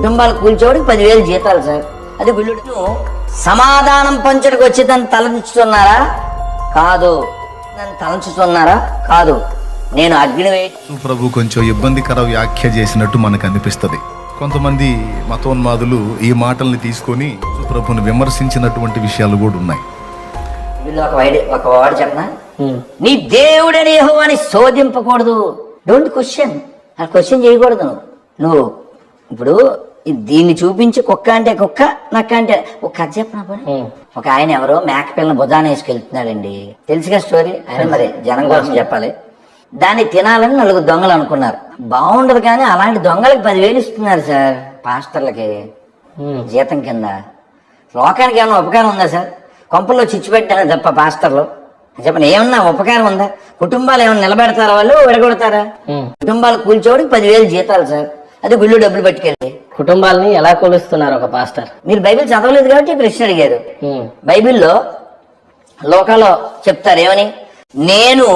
కుటుంబాలు కూల్చోడికి పదివేలు జీతాలు సార్. అది గుళ్ళుడు సమాధానం పంచడానికి వచ్చి తను తలంచుతున్నారా? కాదు. నన్ను తలంచుతున్నారా? కాదు. నేను అగ్ని ప్రభు కొంచెం ఇబ్బందికర వ్యాఖ్య చేసినట్టు మనకు అనిపిస్తుంది. కొంతమంది మతోన్మాదులు ఈ మాటల్ని తీసుకొని ప్రభుని విమర్శించినటువంటి విషయాలు కూడా ఉన్నాయి. వీళ్ళు ఒక వైడి ఒక వాడు చెప్పనా? నీ దేవుడని యెహోవాని శోధింపకూడదు. డోంట్ క్వశ్చన్ ఆ క్వశ్చన్ చేయకూడదు నువ్వు. నువ్వు ఇప్పుడు దీన్ని చూపించి కుక్క అంటే కుక్క నక్క అంటే ఒక కథ చెప్పిన పోనీ. ఒక ఆయన ఎవరో మేక పిల్లని భుజాన వేసుకెళ్తున్నాడండి. తెలుసుగా స్టోరీ? ఆయన మరి జనం కోసం చెప్పాలి. దాన్ని తినాలని నలుగురు దొంగలు అనుకున్నారు. బాగుండదు కానీ అలాంటి దొంగలకి పదివేలు ఇస్తున్నారు సార్ పాస్టర్లకి. జీతం కింద. లోకానికి ఏమైనా ఉపకారం ఉందా సార్? కొంపల్లో చిచ్చు పెట్టాను తప్ప పాస్టర్లు? చెప్పండి ఏమన్నా ఉపకారం ఉందా? కుటుంబాలు ఏమైనా నిలబెడతారా వాళ్ళు విడగొడతారా? కుటుంబాలు కూల్చోడికి పదివేలు జీతాలు సార్. అది గుళ్ళు డబ్బులు పట్టుకెళ్ళి. కుటుంబాలని ఎలా కొలుస్తున్నారు ఒక పాస్టర్? మీరు బైబిల్ చదవలేదు కాబట్టి ప్రశ్న అడిగారు. బైబిల్లో లోకాలో చెప్తారు ఏమని? నేను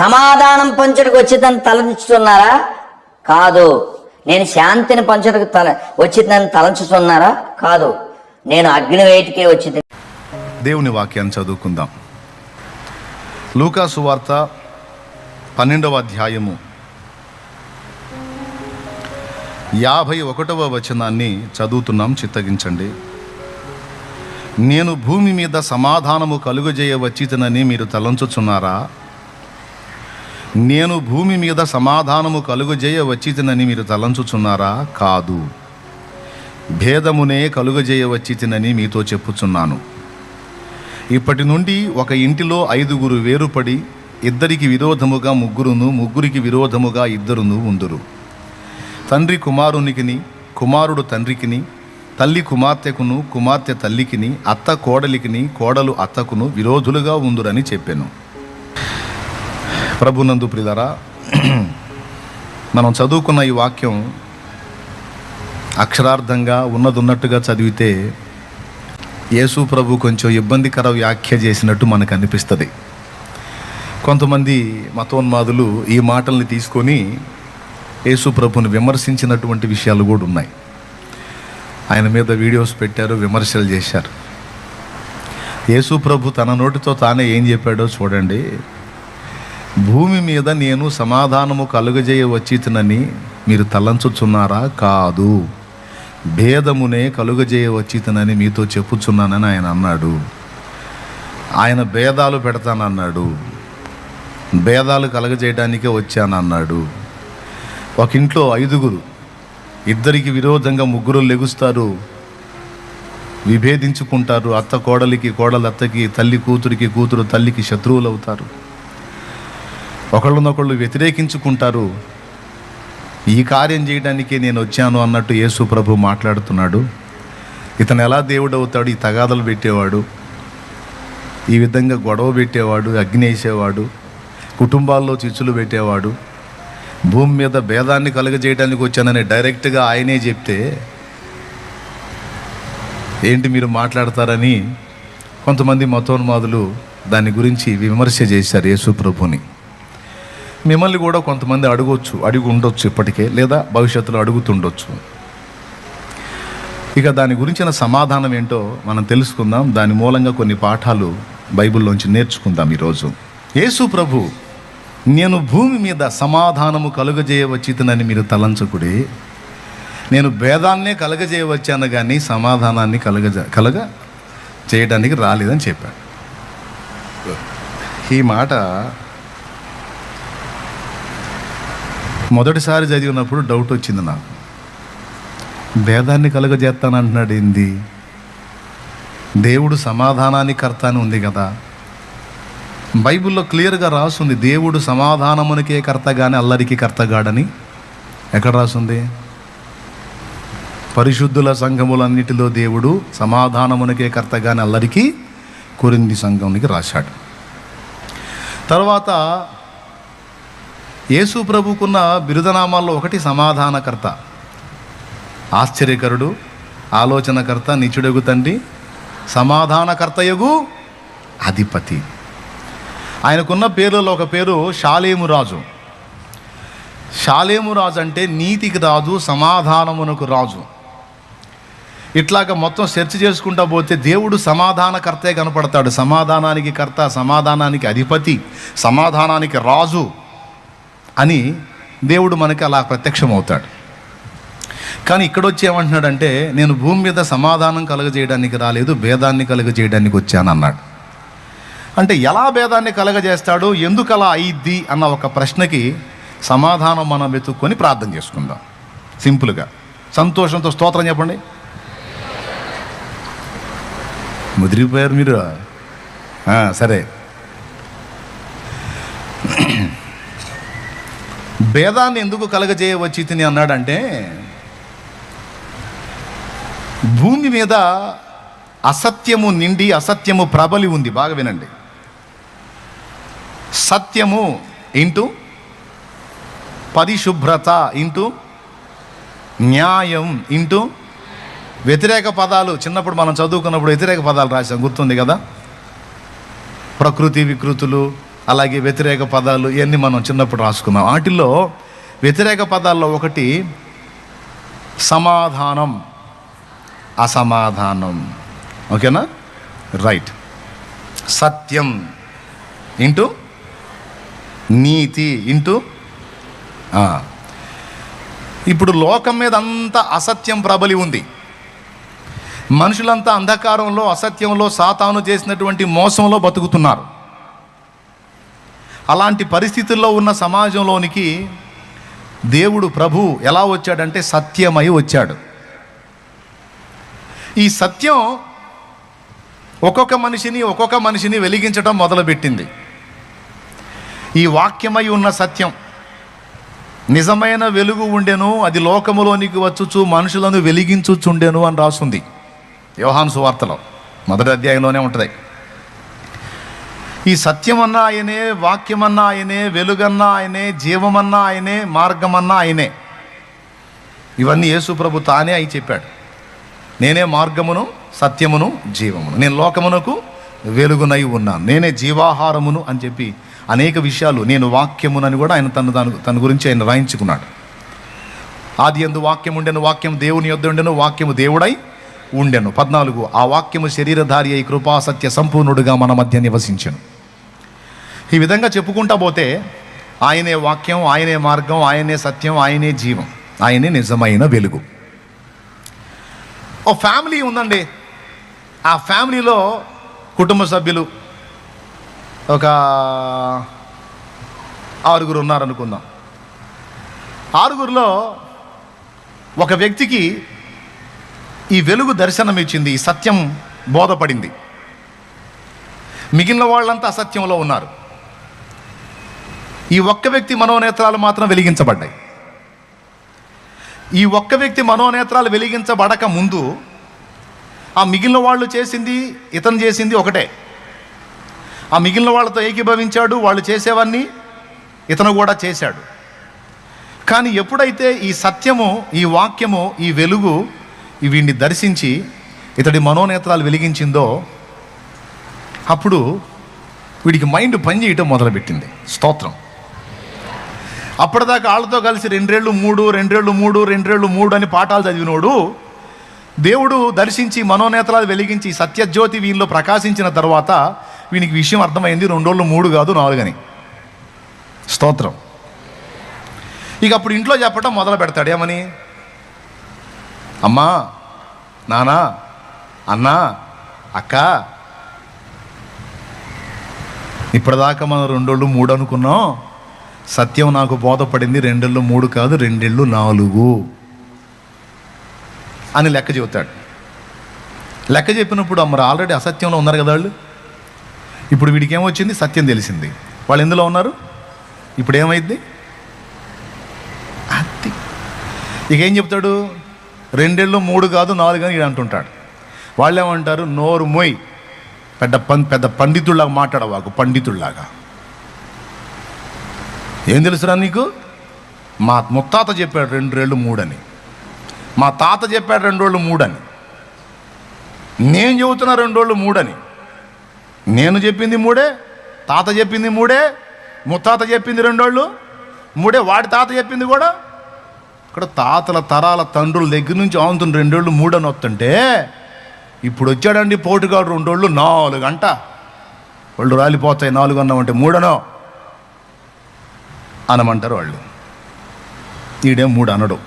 సమాధానం పంచడానికి వచ్చి తను తలంచుతున్నారా కాదు. నేను శాంతిని పంచడానికి తల వచ్చి తను తలంచుతున్నారా కాదు. నేను అగ్ని వేటికే వచ్చి దేవుని వాక్యాన్ని చదువుకుందాం. లూకా సువార్త పన్నెండవ అధ్యాయము. యాభై ఒకటవ వచనాన్ని చదువుతున్నాం చిత్తగించండి. నేను భూమి మీద సమాధానము కలుగజేయవచ్చితనని మీరు తలంచుచున్నారా? నేను భూమి మీద సమాధానము కలుగజేయవచ్చితనని మీరు తలంచుచున్నారా? కాదు. భేదమునే కలుగజేయవచ్చితనని మీతో చెప్పుచున్నాను. ఇప్పటి నుండి ఒక ఇంటిలో ఐదుగురు వేరుపడి ఇద్దరికి విరోధముగా ముగ్గురును ముగ్గురికి విరోధముగా ఇద్దరును ఉందురు. తండ్రి కుమారునికిని కుమారుడు తండ్రికిని తల్లి కుమార్తెకును కుమార్తె తల్లికిని అత్త కోడలికిని కోడలు అత్తకును విరోధులుగా ఉందురని చెప్పాను. ప్రభునందు ప్రిదరా మనం చదువుకున్న ఈ వాక్యం అక్షరార్థంగా ఉన్నదున్నట్టుగా చదివితే యేసు ప్రభు కొంచెం ఇబ్బందికర వ్యాఖ్య చేసినట్టు మనకు అనిపిస్తుంది. కొంతమంది మతోన్మాదులు ఈ మాటల్ని తీసుకొని యేసు ప్రభుని విమర్శించినటువంటి విషయాలు కూడా ఉన్నాయి. ఆయన మీద వీడియోస్ పెట్టారు విమర్శలు చేశారు. యేసు ప్రభు తన నోటితో తానే ఏం చెప్పాడో చూడండి. భూమి మీద నేను సమాధానము కలుగజేయ వచ్చితనని మీరు తలంచుచున్నారా? కాదు. భేదమునే కలుగజేయ వచ్చితనని మీతో చెప్పుచున్నానని ఆయన అన్నాడు. ఆయన భేదాలు పెడతానన్నాడు. భేదాలు కలగజేయడానికే వచ్చానన్నాడు. ఒక ఇంట్లో ఐదుగురు. ఇద్దరికి విరోధంగా ముగ్గురు లెగుస్తారు. విభేదించుకుంటారు. అత్త కోడలికి కోడలు అత్తకి తల్లి కూతురికి కూతురు తల్లికి శత్రువులు అవుతారు ఒకళ్ళనొకళ్ళు వ్యతిరేకించుకుంటారు. ఈ కార్యం చేయడానికి నేను వచ్చాను అన్నట్టు యేసు ప్రభు మాట్లాడుతున్నాడు. ఇతను ఎలా దేవుడు అవుతాడు ఈ తగాదలు పెట్టేవాడు. ఈ విధంగా గొడవ పెట్టేవాడు అగ్ని వేసేవాడు కుటుంబాల్లో చిచ్చులు పెట్టేవాడు. భూమి మీద భేదాన్ని కలుగజేయడానికి వచ్చానని డైరెక్ట్గా ఆయనే చెప్తే ఏంటి మీరు మాట్లాడతారని కొంతమంది మతోన్మాదులు దాని గురించి విమర్శ చేశారు యేసు ప్రభుని మిమ్మల్ని కూడా కొంతమంది అడగవచ్చు అడిగి ఉండొచ్చు ఇప్పటికే లేదా భవిష్యత్తులో అడుగుతుండొచ్చు. ఇక దాని గురించిన సమాధానం ఏంటో మనం తెలుసుకుందాం. దాని మూలంగా కొన్ని పాఠాలు బైబిల్లోంచి నేర్చుకుందాం ఈరోజు. యేసు ప్రభు నేను భూమి మీద సమాధానము కలుగజేయవచ్చితనని మీరు తలంచకుడి. నేను భేదాన్నే కలగజేయవచ్చాను కానీ సమాధానాన్ని కలగజ కలగ చేయడానికి రాలేదని చెప్పాడు. ఈ మాట మొదటిసారి చదివినప్పుడు డౌట్ వచ్చింది నాకు. భేదాన్ని కలుగజేస్తానంటున్నాడు ఏంది? దేవుడు సమాధానాన్ని కర్త అని ఉంది కదా. బైబిల్లో క్లియర్గా రాసుంది దేవుడు సమాధానమునికే కర్తగానే అల్లరికి కర్తగాడని. ఎక్కడ రాసుంది? పరిశుద్ధుల సంఘములన్నిటిలో దేవుడు సమాధానమునికే కర్తగానే అల్లరికి కొరింది సంఘమునికి రాశాడు. తర్వాత యేసు ప్రభుకున్న బిరుదనామాల్లో ఒకటి సమాధానకర్త. ఆశ్చర్యకరుడు ఆలోచనకర్త నిచుడగు తండ్రి సమాధానకర్తయగు అధిపతి. ఆయనకున్న పేర్లలో ఒక పేరు షాలేము రాజు. షాలేము రాజు అంటే నీతికి రాజు సమాధానమునకు రాజు. ఇట్లాగ మొత్తం సెర్చ్ చేసుకుంటా పోతే దేవుడు సమాధానకర్తే కనపడతాడు. సమాధానానికి కర్త సమాధానానికి అధిపతి సమాధానానికి రాజు అని దేవుడు మనకి అలా ప్రత్యక్షమవుతాడు. కానీ ఇక్కడ వచ్చి ఏమంటున్నాడంటే నేను భూమి మీద సమాధానం కలుగజేయడానికి రాలేదు భేదాన్ని కలుగజేయడానికి వచ్చాను అన్నాడు అంటే ఎలా భేదాన్ని కలగజేస్తాడు ఎందుకు అలా అయ్యిద్ది అన్న ఒక ప్రశ్నకి సమాధానం మనం వెతుక్కొని ప్రార్థన చేసుకుందాం. సింపుల్గా. సంతోషంతో స్తోత్రం చెప్పండి. ముదిరిపోయారు మీరు. సరే. భేదాన్ని ఎందుకు కలగజేయవచ్చి తిని అన్నాడంటే భూమి మీద అసత్యము నిండి అసత్యము ప్రబలి ఉంది. బాగా వినండి. సత్యము ఇంటూ పరిశుభ్రత ఇంటూ న్యాయం ఇంటూ వ్యతిరేక పదాలు. చిన్నప్పుడు మనం చదువుకున్నప్పుడు వ్యతిరేక పదాలు రాసాం గుర్తుంది కదా? ప్రకృతి వికృతులు అలాగే వ్యతిరేక పదాలు ఇవన్నీ మనం చిన్నప్పుడు రాసుకున్నాం. వాటిల్లో వ్యతిరేక పదాల్లో ఒకటి సమాధానం అసమాధానం. ఓకేనా? రైట్. సత్యం ఇంటూ నీతి ఇంటూ ఇప్పుడు లోకం మీద అంతా అసత్యం ప్రబలి ఉంది. మనుషులంతా అంధకారంలో అసత్యంలో సాతాను చేసినటువంటి మోసంలో బతుకుతున్నారు. అలాంటి పరిస్థితుల్లో ఉన్న సమాజంలోనికి దేవుడు ప్రభు ఎలా వచ్చాడంటే సత్యమై వచ్చాడు. ఈ సత్యం ఒక్కొక్క మనిషిని ఒక్కొక్క మనిషిని వెలిగించడం మొదలుపెట్టింది. ఈ వాక్యమై ఉన్న సత్యం. నిజమైన వెలుగు ఉండెను అది లోకములోనికి వచ్చుచు మనుషులను వెలిగించుచుండెను అని రాస్తుంది యోహాను సువార్తలో. మొదటి అధ్యాయంలోనే ఉంటుంది. ఈ సత్యమన్నా ఆయనే వాక్యమన్నా ఆయనే వెలుగన్నా ఆయనే జీవమన్నా ఆయనే మార్గమన్నా ఆయనే. ఇవన్నీ యేసు ప్రభు తానే అయి చెప్పాడు. నేనే మార్గమును సత్యమును జీవమును. నేను లోకమునకు వెలుగునై ఉన్నాను. నేనే జీవాహారమును అని చెప్పి అనేక విషయాలు. నేను వాక్యమునని కూడా ఆయన తను తను తన గురించి ఆయన రాయించుకున్నాడు. ఆది ఎందు వాక్యం ఉండెను వాక్యం దేవుని యొద్ద ఉండెను వాక్యము దేవుడై ఉండెను. పద్నాలుగు ఆ వాక్యము శరీరధారి అయి కృపా సత్య సంపూర్ణుడుగా మన మధ్య నివసించను. ఈ విధంగా చెప్పుకుంటా పోతే ఆయనే వాక్యం ఆయనే మార్గం ఆయనే సత్యం ఆయనే జీవం ఆయనే నిజమైన వెలుగు. ఓ ఫ్యామిలీ ఉందండి. ఆ ఫ్యామిలీలో కుటుంబ సభ్యులు ఒక ఆరుగురు ఉన్నారనుకుందాం. ఆరుగురిలో ఒక వ్యక్తికి ఈ వెలుగు దర్శనం ఇచ్చింది ఈ సత్యం బోధపడింది. మిగిలిన వాళ్ళంతా అసత్యంలో ఉన్నారు. ఈ ఒక్క వ్యక్తి మనోనేత్రాలు మాత్రం వెలిగించబడ్డాయి. ఈ ఒక్క వ్యక్తి మనోనేత్రాలు వెలిగించబడక ముందు ఆ మిగిలిన వాళ్ళు చేసింది ఇతను చేసింది ఒకటే. ఆ మిగిలిన వాళ్ళతో ఏకీభవించాడు వాళ్ళు చేసేవన్నీ ఇతను కూడా చేశాడు. కానీ ఎప్పుడైతే ఈ సత్యము ఈ వాక్యము ఈ వెలుగు వీడిని దర్శించి ఇతడి మనోనేత్రాలు వెలిగించిందో అప్పుడు వీడికి మైండ్ పనిచేయటం మొదలుపెట్టింది. స్తోత్రం. అప్పటిదాకా వాళ్ళతో కలిసి రెండేళ్ళు మూడు రెండేళ్ళు మూడు రెండేళ్ళు మూడు అని పాఠాలు చదివినోడు దేవుడు దర్శించి మనోనేత్రాలు వెలిగించి సత్యజ్యోతి వీళ్ళలో ప్రకాశించిన తర్వాత వీనికి విషయం అర్థమైంది రెండు రోజులు మూడు కాదు నాలుగని. స్తోత్రం. ఇక అప్పుడు ఇంట్లో చెప్పటం మొదలు పెడతాడు ఏమని? అమ్మా నానా అన్నా అక్క. ఇప్పటిదాకా మనం రెండోళ్ళు మూడు అనుకున్నాం. సత్యం నాకు బోధపడింది రెండేళ్ళు మూడు కాదు రెండేళ్ళు నాలుగు అని లెక్క చెబుతాడు. లెక్క చెప్పినప్పుడు మరి ఆల్రెడీ అసత్యంలో ఉన్నారు కదా వాళ్ళు? ఇప్పుడు వీడికి ఏమొచ్చింది సత్యం తెలిసింది. వాళ్ళు ఎందులో ఉన్నారు? ఇప్పుడు ఏమైంది అది. ఇక ఏం చెప్తాడు? రెండేళ్ళు మూడు కాదు నాలుగు అని ఈడు అంటుంటాడు. వాళ్ళు ఏమంటారు నోరు మొయ్. పెద్ద పం పెద్ద పండితుల్లాగా మాట్లాడవాకు పండితుల్లాగా. ఏం తెలుసురా నీకు? మా ముత్తాత చెప్పాడు రెండు మూడని. మా తాత చెప్పాడు రెండు రోజులు మూడని. నేను చెబుతున్నా రెండు రోజులు మూడని. నేను చెప్పింది మూడే తాత చెప్పింది మూడే ముత్తాత చెప్పింది రెండోళ్ళు మూడే వాడి తాత చెప్పింది కూడా. ఇక్కడ తాతల తరాల తండ్రుల దగ్గర నుంచి అవుతుంది రెండోళ్ళు మూడని వస్తుంటే ఇప్పుడు వచ్చాడండి పోటుగాడు రెండోళ్ళు నాలుగు గంట వాళ్ళు రాలిపోతాయి నాలుగు అన్నామంటే మూడనో అనమంటారు వాళ్ళు. ఈడే మూడు అనడు.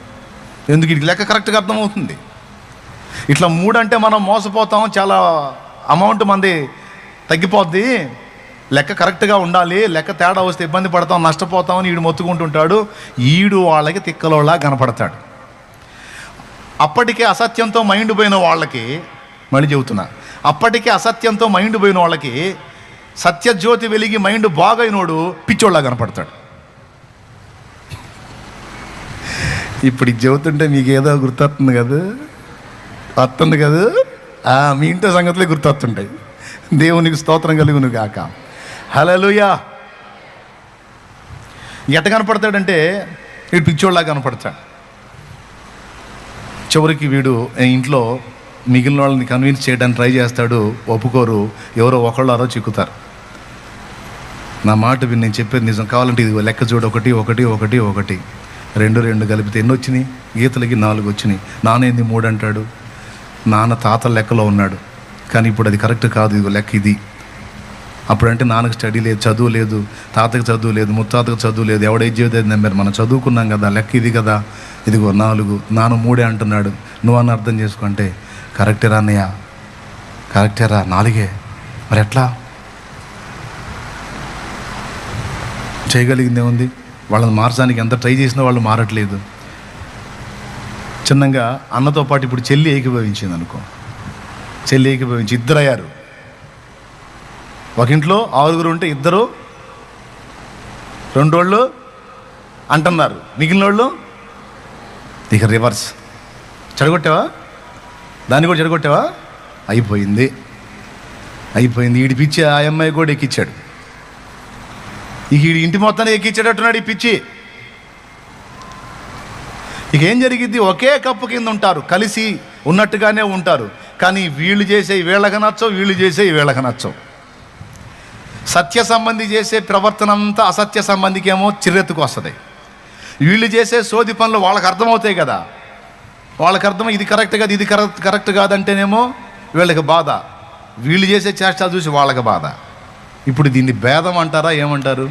ఎందుకు ఇది లెక్క కరెక్ట్గా అర్థమవుతుంది? ఇట్లా మూడంటే మనం మోసపోతాం చాలా అమౌంట్ మంది తగ్గిపోద్ది. లెక్క కరెక్ట్గా ఉండాలి లెక్క తేడా వస్తే ఇబ్బంది పడతాం నష్టపోతామని ఈడు మొత్తుకుంటుంటాడు ఈడు వాళ్ళకి తిక్కలోలా కనపడతాడు. అప్పటికే అసత్యంతో మైండ్ పోయిన వాళ్ళకి మళ్ళీ చెబుతున్నా అప్పటికే అసత్యంతో మైండ్ పోయిన వాళ్ళకి సత్యజ్యోతి వెలిగి మైండ్ బాగైనోడు పిచ్చోళ్ళ కనపడతాడు. ఇప్పుడు ఇది చెబుతుంటే మీకు ఏదో గుర్తొస్తుంది కదా? వస్తుంది కదా? మీ ఇంట్లో సంగతులే గుర్తొస్తుంటాయి. దేవునికి స్తోత్రం కలుగును గాక. హలలుయా ఎంత కనపడతాడంటే వీడు పిచ్చోళ్ళలా కనపడతాడు. చివరికి వీడు ఇంట్లో మిగిలిన వాళ్ళని కన్విన్స్ చేయడానికి ట్రై చేస్తాడు ఒప్పుకోరు ఎవరో ఒకళ్ళారో చిక్కుతారు. నా మాట విని నేను చెప్పేది నిజం కావాలంటే ఇది లెక్క చూడు ఒకటి ఒకటి ఒకటి ఒకటి. రెండు రెండు కలిపితే ఎన్ని వచ్చినాయి? గీతలకి నాలుగు వచ్చినాయి. నాన్న ఏంది మూడు అంటాడు నాన్న తాత లెక్కలో ఉన్నాడు. కానీ ఇప్పుడు అది కరెక్ట్ కాదు ఇదిగో లెక్క ఇది. అప్పుడంటే నాన్నకు స్టడీ లేదు చదువు లేదు తాతకు చదువు లేదు ముత్తాతకు చదువు లేదు ఎవడ జీవితం నమ్మారు మనం చదువుకున్నాం కదా లెక్క ఇది కదా. ఇదిగో నాలుగు నాన్న మూడే అంటున్నాడు నువ్వు అన్న అర్థం చేసుకుంటే కరెక్టేరా అన్నయ్య కరెక్టేరా నాలుగే మరి ఎట్లా? చేయగలిగింది ఏముంది? వాళ్ళని మార్చడానికి ఎంత ట్రై చేసినా వాళ్ళు మారట్లేదు. చిన్నగా అన్నతో పాటు ఇప్పుడు చెల్లి ఏకీభవించింది అనుకో చెల్లికి ఏకీభవించి ఇద్దరు అయ్యారు ఒక ఇంట్లో ఆరుగురు ఉంటే ఇద్దరు రెండు వాళ్ళు అంటున్నారు. మిగిలిన వాళ్ళు ఇక రివర్స్. చెడగొట్టావా? దాన్ని కూడా చెడగొట్టావా? అయిపోయింది. అయిపోయింది. ఈడి పిచ్చి ఆ అమ్మాయి కూడా ఎక్కిచ్చాడు. ఇక ఈడి ఇంటి మొత్తాన్ని ఎక్కిచ్చేటట్టున్నాడు ఈ పిచ్చి. ఇక ఏం జరిగిద్ది? ఒకే కప్పు కింద ఉంటారు. కలిసి ఉన్నట్టుగానే ఉంటారు. కానీ వీళ్ళు చేసే వీళ్ళకి నచ్చవు వీళ్ళు చేసే వీళ్ళకి నచ్చవు. సత్య సంబంధి చేసే ప్రవర్తన అంతా అసత్య సంబంధికేమో చిరెత్తుకు వస్తుంది. వీళ్ళు చేసే సోది పనులు వాళ్ళకి అర్థమవుతాయి కదా. వాళ్ళకి అర్థం ఇది కరెక్ట్ కాదు ఇది కరెక్ట్ కరెక్ట్ కాదంటేనేమో వీళ్ళకి బాధ. వీళ్ళు చేసే చేష్టాలు చూసి వాళ్ళకి బాధ. ఇప్పుడు దీన్ని భేదం అంటారా ఏమంటారు?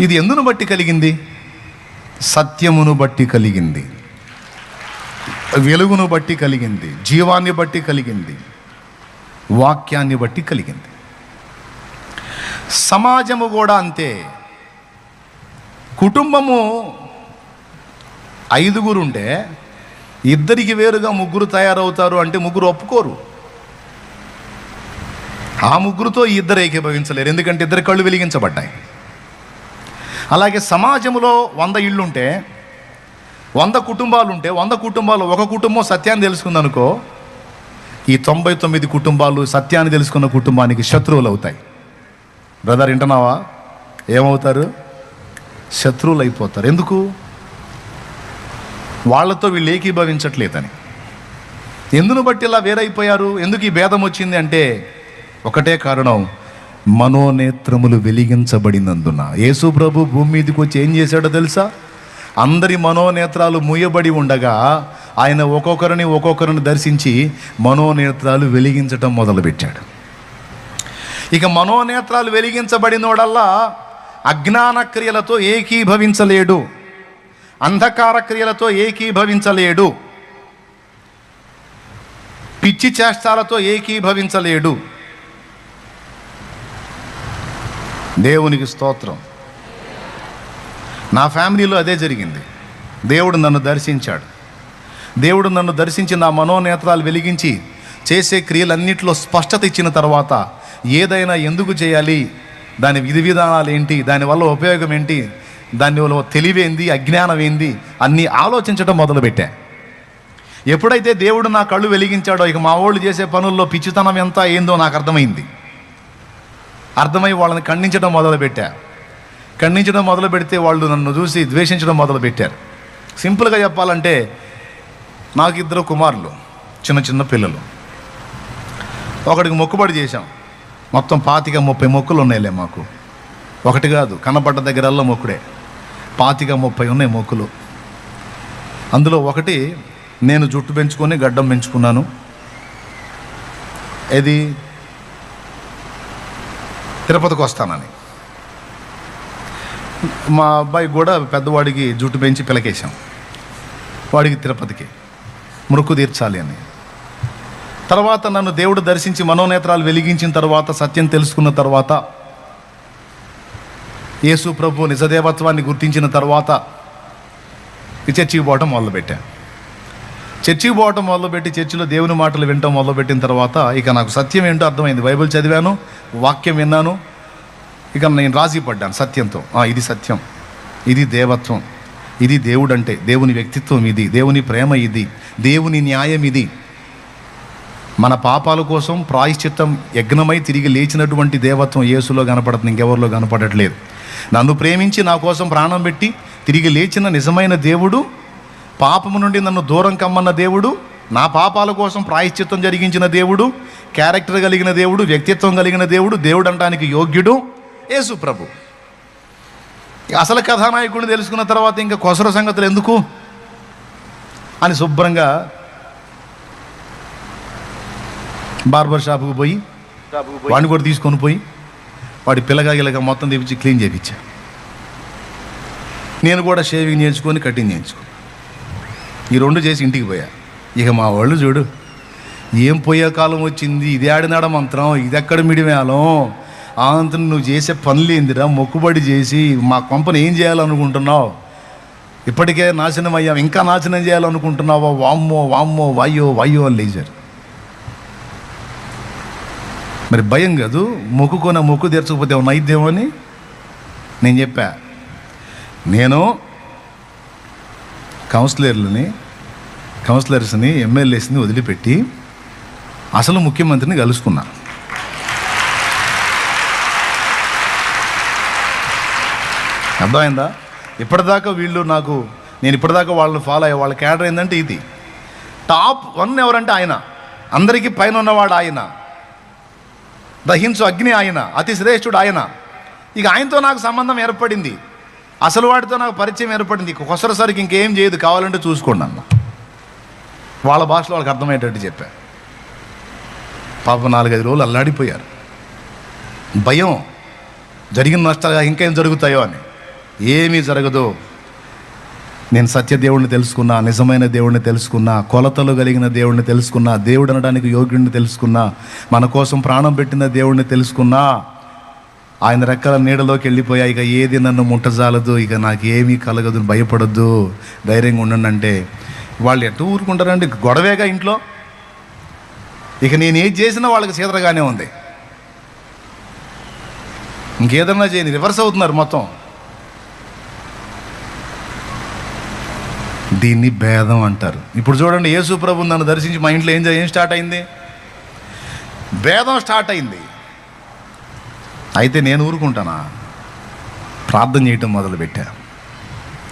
ఇది ఎందును బట్టి కలిగింది? సత్యమును బట్టి కలిగింది. వెలుగును బట్టి కలిగింది జీవాన్ని బట్టి కలిగింది వాక్యాన్ని బట్టి కలిగింది. సమాజము కూడా అంతే. కుటుంబము ఐదుగురు ఉంటే ఇద్దరికి వేరుగా ముగ్గురు తయారవుతారు అంటే ముగ్గురు ఒప్పుకోరు. ఆ ముగ్గురుతో ఈ ఇద్దరు ఏకీభవించలేరు ఎందుకంటే ఇద్దరు కళ్ళు వెలిగించబడ్డాయి. అలాగే సమాజంలో వంద ఇళ్ళుంటే వంద కుటుంబాలు ఉంటే వంద కుటుంబాలు ఒక కుటుంబం సత్యాన్ని తెలుసుకుందనుకో ఈ తొంభై తొమ్మిది కుటుంబాలు సత్యాన్ని తెలుసుకున్న కుటుంబానికి శత్రువులు అవుతాయి. బ్రదర్ వింటున్నావా? ఏమవుతారు? శత్రువులు అయిపోతారు ఎందుకు? వాళ్ళతో వీళ్ళు ఏకీభవించట్లేదని. ఎందును బట్టి ఇలా వేరైపోయారు? ఎందుకు ఈ భేదం వచ్చింది అంటే ఒకటే కారణం మనోనేత్రములు వెలిగించబడినందున. యేసు ప్రభు భూమి మీదకి వచ్చి ఏం చేశాడో తెలుసా? అందరి మనోనేత్రాలు మూయబడి ఉండగా ఆయన ఒక్కొక్కరిని ఒక్కొక్కరిని దర్శించి మనోనేత్రాలు వెలిగించటం మొదలుపెట్టాడు. ఇక మనోనేత్రాలు వెలిగించబడినోడల్లా అజ్ఞాన క్రియలతో ఏకీభవించలేడు. అంధకార క్రియలతో ఏకీభవించలేడు. పిచ్చి చేష్టాలతో ఏకీభవించలేడు. దేవునికి స్తోత్రం. నా ఫ్యామిలీలో అదే జరిగింది. దేవుడు నన్ను దర్శించాడు. దేవుడు నన్ను దర్శించి నా మనోనేత్రాలు వెలిగించి చేసే క్రియలన్నింటిలో స్పష్టత ఇచ్చిన తర్వాత ఏదైనా ఎందుకు చేయాలి? దాని విధి విధానాలు ఏంటి? దానివల్ల ఉపయోగం ఏంటి? దానివల్ల తెలివేంది అజ్ఞానం ఏంది? అన్నీ ఆలోచించడం మొదలుపెట్టా. ఎప్పుడైతే దేవుడు నా కళ్ళు వెలిగించాడో ఇక మా వాళ్ళు చేసే పనుల్లో పిచ్చితనం ఎంత ఏందో నాకు అర్థమైంది. అర్థమై వాళ్ళని ఖండించడం మొదలుపెట్టా. ఖండించడం మొదలు పెడితే వాళ్ళు నన్ను చూసి ద్వేషించడం మొదలు పెట్టారు. సింపుల్గా చెప్పాలంటే నాకు ఇద్దరు కుమారులు చిన్న చిన్న పిల్లలు. ఒకడికి మొక్కుబడి చేశాం. మొత్తం పాతిక ముప్పై మొక్కులు ఉన్నాయిలే మాకు. ఒకటి కాదు కనపడ్డ దగ్గరల్లో మొక్కుడే. పాతిక ముప్పై ఉన్నాయి మొక్కులు. అందులో ఒకటి నేను జుట్టు పెంచుకొని గడ్డం పెంచుకున్నాను. ఇది తిరుపతికి వస్తానని. మా అబ్బాయి కూడా పెద్దవాడికి జుట్టు పెంచి పిలకేశాం. వాడికి తిరుపతికి. మృక్కు తీర్చాలి అని. తర్వాత నన్ను దేవుడు దర్శించి మనోనేత్రాలు వెలిగించిన తర్వాత సత్యం తెలుసుకున్న తర్వాత యేసు ప్రభు నిజదేవత్వాన్ని గుర్తించిన తర్వాత ఈ చర్చికి పోవటం మొదలుపెట్టాను చర్చికి పోవటం మొదలుపెట్టి చర్చిలో దేవుని మాటలు వినటం మొదలుపెట్టిన తర్వాత ఇక నాకు సత్యం ఏంటో అర్థమైంది. బైబిల్ చదివాను వాక్యం విన్నాను ఇక నేను రాజీ పడ్డాను సత్యంతో. ఇది సత్యం. ఇది దేవత్వం. ఇది దేవుడు అంటే దేవుని వ్యక్తిత్వం ఇది దేవుని ప్రేమ ఇది దేవుని న్యాయం ఇది. మన పాపాల కోసం ప్రాయశ్చిత్తం యజ్ఞమై తిరిగి లేచినటువంటి దేవత్వం యేసులో కనపడుతుంది ఇంకెవరిలో కనపడట్లేదు. నన్ను ప్రేమించి నా కోసం ప్రాణం పెట్టి తిరిగి లేచిన నిజమైన దేవుడు పాపము నుండి నన్ను దూరం కమ్మన్న దేవుడు నా పాపాల కోసం ప్రాయశ్చిత్తం జరిగించిన దేవుడు క్యారెక్టర్ కలిగిన దేవుడు వ్యక్తిత్వం కలిగిన దేవుడు దేవుడు అంటానికి యోగ్యుడు యేసు ప్రభు. అసలు కథానాయకుడిని తెలుసుకున్న తర్వాత ఇంకా కొసర సంగతులు ఎందుకు? అని శుభ్రంగా బార్బర్ షాప్కి పోయి వాడిని కూడా తీసుకొని పోయి వాడి పిల్లగా గిలగా మొత్తం తెప్పించి క్లీన్ చేయించా నేను కూడా షేవింగ్ చేయించుకొని కటింగ్ చేయించుకో. ఈ రెండు చేసి ఇంటికి పోయా. ఇక మా వాళ్ళు చూడు ఏం పోయే కాలం వచ్చింది? ఇది ఆడినాడ మంత్రం ఇది ఎక్కడ మిడివేయాలం అంత నువ్వు చేసే పనులు ఏందిరా? మొక్కుబడి చేసి మా కొంపను ఏం చేయాలనుకుంటున్నావు? ఇప్పటికే నాశనం అయ్యాం. ఇంకా నాశనం చేయాలనుకుంటున్నావా? వామ్మో వామ్మో వాయో వాయో అని మరి భయం కాదు. మొక్కుకున్న మొక్కు తెరచకపోతే నైద్యం అని నేను చెప్పా. నేను కౌన్సిలర్లని కౌన్సిలర్స్ని ఎమ్మెల్యేస్ని వదిలిపెట్టి అసలు ముఖ్యమంత్రిని కలుసుకున్నా. అర్థమైందా? ఇప్పటిదాకా వీళ్ళు నాకు నేను ఇప్పటిదాకా వాళ్ళని ఫాలో అయ్యే వాళ్ళ క్యాడర్ ఏంటంటే ఇది. టాప్ వన్ ఎవరంటే ఆయన. అందరికీ పైన ఉన్నవాడు ఆయన దహించు అగ్ని ఆయన. అతి శ్రేష్ఠుడు ఆయన. ఇక ఆయనతో నాకు సంబంధం ఏర్పడింది. అసలు వాడితో నాకు పరిచయం ఏర్పడింది. ఇక కొసరసరికి ఇంకేం చేయదు. కావాలంటే చూసుకోండి అన్న. వాళ్ళ భాషలో వాళ్ళకి అర్థమయ్యేటట్టు చెప్పా. పాప నాలుగైదు రోజులు అల్లాడిపోయారు. భయం. జరిగిన నష్టాలు ఇంకేం జరుగుతాయో అని. ఏమీ జరగదు. నేను సత్యదేవుడిని తెలుసుకున్నా నిజమైన దేవుడిని తెలుసుకున్నా కొలతలు కలిగిన దేవుడిని తెలుసుకున్నా దేవుడు అనడానికి యోగ్యుడిని తెలుసుకున్నా మన కోసం ప్రాణం పెట్టిన దేవుడిని తెలుసుకున్నా ఆయన రెక్కల నీడలోకి వెళ్ళిపోయా. ఇక ఏది నన్ను ముట్టజాలదు ఇక నాకు ఏమీ కలగదు భయపడద్దు. ధైర్యంగా ఉండండి అంటే వాళ్ళు ఎటు ఊరుకుంటారండి? గొడవేగా ఇంట్లో? ఇక నేను ఏది చేసినా వాళ్ళకి చీదరగానే ఉంది. ఇంకేదన్నా చేయని రివర్స్ అవుతున్నారు మొత్తం. దీన్ని భేదం అంటారు. ఇప్పుడు చూడండి యేసు ప్రభు నన్ను దర్శించి మా ఇంట్లో ఏం ఏం స్టార్ట్ అయింది? భేదం స్టార్ట్ అయింది. అయితే నేను ఊరుకుంటానా? ప్రార్థన చేయటం మొదలుపెట్టా.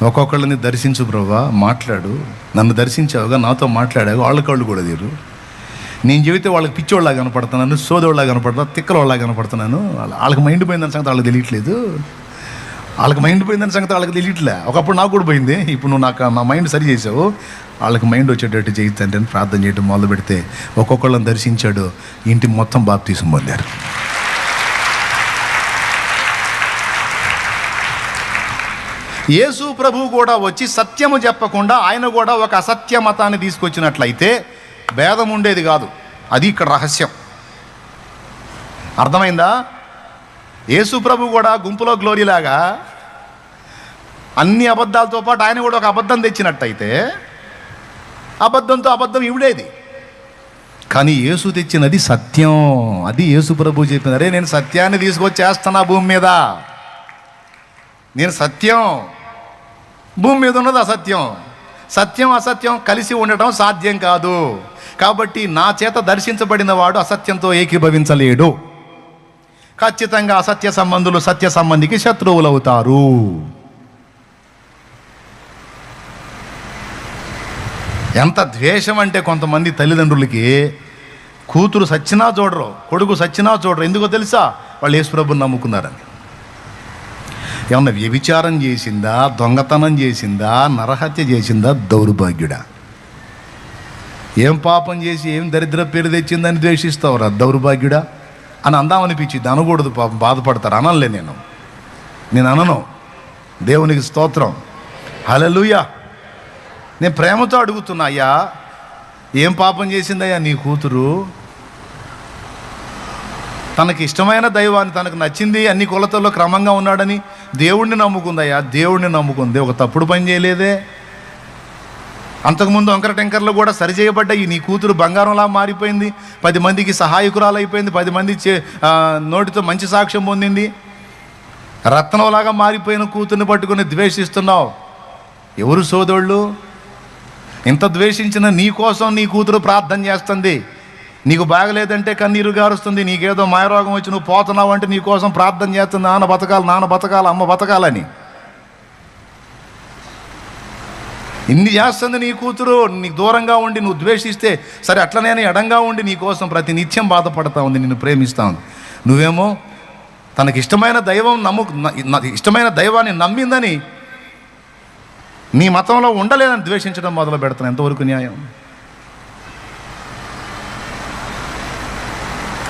ఒక్కొక్కళ్ళని దర్శించు ప్రభా మాట్లాడు. నన్ను దర్శించావుగా నాతో మాట్లాడావు వాళ్ళ కళ్ళు కూడా తీరు. నేను చెబితే వాళ్ళకి పిచ్చోళ్ళలా కనపడుతున్నాను సోదోళ్ళలా కనపడుతున్నా తిక్కలోళ్ళ కనపడుతున్నాను వాళ్ళ- వాళ్ళకి మైండ్ పోయిందని సంగతి వాళ్ళకి తెలియట్లేదు. వాళ్ళకి మైండ్ పోయిందని సంగతి వాళ్ళకి తెలియట్లే. ఒకప్పుడు నాకు కూడా పోయింది. ఇప్పుడు నువ్వు నాకు నా మైండ్ సరి చేసావు. వాళ్ళకి మైండ్ వచ్చేటట్టు చేయిస్తంటే అని ప్రార్థన చేయడం మొదలు పెడితే ఒక్కొక్కళ్ళని దర్శించాడు. ఇంటి మొత్తం బాప్తీసం పొందారు. యేసు ప్రభు కూడా వచ్చి సత్యము చెప్పకుండా ఆయన కూడా ఒక అసత్య మతాన్ని తీసుకొచ్చినట్లయితే భేదం ఉండేది కాదు. అది ఇక్కడ రహస్యం. అర్థమైందా? యేసు ప్రభు కూడా గుంపులో గ్లోరీలాగా అన్ని అబద్ధాలతో పాటు ఆయన కూడా ఒక అబద్ధం తెచ్చినట్టయితే అబద్ధంతో అబద్ధం ఇవిడేది. కానీ యేసు తెచ్చినది సత్యం. అది యేసు ప్రభు చెప్పిన అరే నేను సత్యాన్ని తీసుకొచ్చేస్తున్నా భూమి మీద. నేను సత్యం. భూమి మీద ఉన్నది అసత్యం. సత్యం అసత్యం కలిసి ఉండటం సాధ్యం కాదు. కాబట్టి నా చేత దర్శించబడిన వాడు అసత్యంతో ఏకీభవించలేడు. ఖచ్చితంగా అసత్య సంబంధులు సత్య సంబంధికి శత్రువులు అవుతారు ఎంత ద్వేషం అంటే కొంతమంది తల్లిదండ్రులకి కూతురు సచ్చినా చూడరు కొడుకు సచ్చినా చూడరు. ఎందుకో తెలుసా? వాళ్ళు యేసుప్రభుని నమ్ముకున్నారని. ఏమన్నా వ్యభిచారం చేసిందా? దొంగతనం చేసిందా? నరహత్య చేసిందా? దౌర్భాగ్యుడా. ఏం పాపం చేసి ఏం దరిద్ర పేరు తెచ్చిందని ద్వేషిస్తావురా? దౌర్భాగ్యుడా? అని అందామనిపించింది అనకూడదు పాపం బాధపడతారు. అనలే నేను. నేను అనను. దేవునికి స్తోత్రం. హలలుయా నేను ప్రేమతో అడుగుతున్నా అయ్యా ఏం పాపం చేసిందయ్యా నీ కూతురు? తనకి ఇష్టమైన దైవాన్ని తనకు నచ్చింది అన్ని కొలతల్లో క్రమంగా ఉన్నాడని దేవుణ్ణి నమ్ముకుందయ్యా దేవుణ్ణి నమ్ముకుంది. ఒక తప్పుడు పని చేయలేదే. అంతకుముందు వంకర టెంకర్లు కూడా సరిచేయబడ్డాయి. నీ కూతురు బంగారంలా మారిపోయింది. పది మందికి సహాయకురాలు అయిపోయింది పది మంది చే నోటితో మంచి సాక్ష్యం పొందింది. రత్నంలాగా మారిపోయిన కూతుర్ని పట్టుకుని ద్వేషిస్తున్నావు. ఎవరు సోదరుళ్ళు ఇంత ద్వేషించిన నీ కోసం నీ కూతురు ప్రార్థన చేస్తుంది. నీకు బాగలేదంటే కన్నీరు గారుస్తుంది. నీకేదో మాయరోగం వచ్చి నువ్వు పోతున్నావు అంటే నీ కోసం ప్రార్థన చేస్తుంది. నాన్న బతకాలి నాన్న బతకాలి అమ్మ బతకాలని. ఇన్ని చేస్తుంది నీ కూతురు నీకు దూరంగా ఉండి నువ్వు ద్వేషిస్తే సరే అట్లనే ఎడంగా ఉండి నీ కోసం ప్రతి నిత్యం బాధపడతా ఉంది నిన్ను ప్రేమిస్తా ఉంది. నువ్వేమో తనకి ఇష్టమైన దైవం నమ్ము ఇష్టమైన దైవాన్ని నమ్మిందని నీ మతంలో ఉండలేదని ద్వేషించడం మొదలు పెడతాను ఎంతవరకు న్యాయం?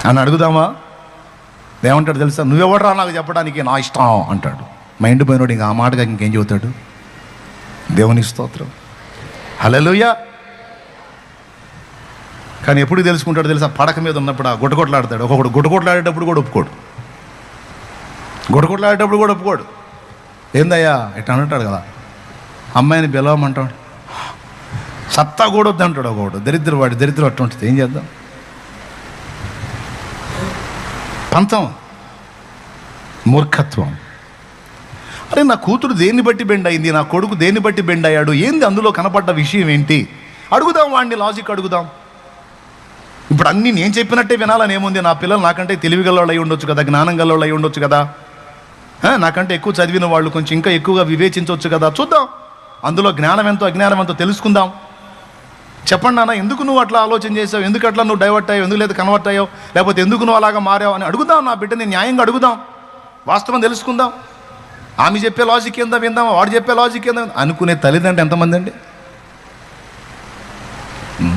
అని అడుగుదామా? ఏమంటాడు తెలుసా? నువ్వెవడరా నాకు చెప్పడానికి నా ఇష్టం అంటాడు. మైండ్ పోయినోడు ఇంకా ఆ మాటగా ఇంకేం చెబుతాడు? దేవుని స్తోత్రం. హలలుయ కానీ ఎప్పుడు తెలుసుకుంటాడు తెలుసా? పడక మీద ఉన్నప్పుడు ఆ గుట్టకొట్లాడతాడు ఒక్కొక్కడు గుట్టకొట్లాడేటప్పుడు కూడా ఒప్పుకోడు. గుట్టకొట్లాడేటప్పుడు కూడా ఒప్పుకోడు. ఏందయ్యా? ఇట్లా అంటాడు కదా. అమ్మాయిని పిలవమంటాడు. సత్తా కూడా వద్దంటాడు ఒకడు దరిద్ర వాడి దరిద్రం అట్టుంటుంది ఏం చేద్దాం? పంతం. మూర్ఖత్వం. అరే నా కూతురు దేన్ని బట్టి బెండ్ అయింది? నా కొడుకు దేన్ని బట్టి బెండ్ అయ్యాడు? ఏంది అందులో కనపడ్డ విషయం ఏంటి? అడుగుదాం వాడిని లాజిక్ అడుగుదాం. ఇప్పుడు అన్నీ నేను చెప్పినట్టే వినాలని ఏముంది? నా పిల్లలు నాకంటే తెలివిగల అయి ఉండొచ్చు కదా జ్ఞానం గలవాళ్ళు అయి ఉండొచ్చు కదా. నాకంటే ఎక్కువ చదివిన వాళ్ళు కొంచెం ఇంకా ఎక్కువగా వివేచించవచ్చు కదా. చూద్దాం. అందులో జ్ఞానం ఎంతో అజ్ఞానం ఎంతో తెలుసుకుందాం. చెప్పండి నాన్న ఎందుకు నువ్వు అట్లా ఆలోచన చేసావు? ఎందుకు అట్లా నువ్వు డైవర్ట్ అయ్యావు? ఎందుకు లేదు కన్వర్ట్ అయ్యావు? లేకపోతే ఎందుకు నువ్వు అలాగా మారావు అని అడుగుదాం నా బిడ్డని న్యాయంగా అడుగుదాం. వాస్తవం తెలుసుకుందాం. ఆమె చెప్పే లాజిక్ ఏందో విందాం వాడు చెప్పే లాజిక్ ఏందో అనుకునే తల్లిదండ్రులు ఎంతమంది అండి?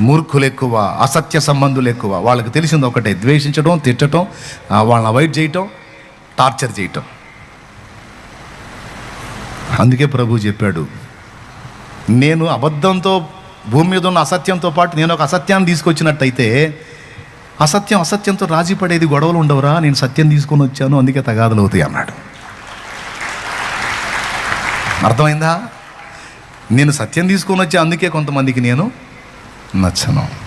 మూర్ఖులు ఎక్కువ అసత్య సంబంధులు ఎక్కువ. వాళ్ళకి తెలిసింది ఒకటే ద్వేషించడం తిట్టడం వాళ్ళని అవాయిడ్ చేయటం టార్చర్ చేయటం. అందుకే ప్రభు చెప్పాడు నేను అబద్ధంతో భూమి మీద ఉన్న అసత్యంతో పాటు నేను ఒక అసత్యాన్ని తీసుకొచ్చినట్టయితే అసత్యం అసత్యంతో రాజీ పడేది గొడవలు ఉండవురా నేను సత్యం తీసుకొని వచ్చాను అందుకే తగాదులు అవుతాయి అన్నాడు. అర్థమైందా? నేను సత్యం తీసుకొని వచ్చి అందుకే కొంతమందికి నేను నచ్చను.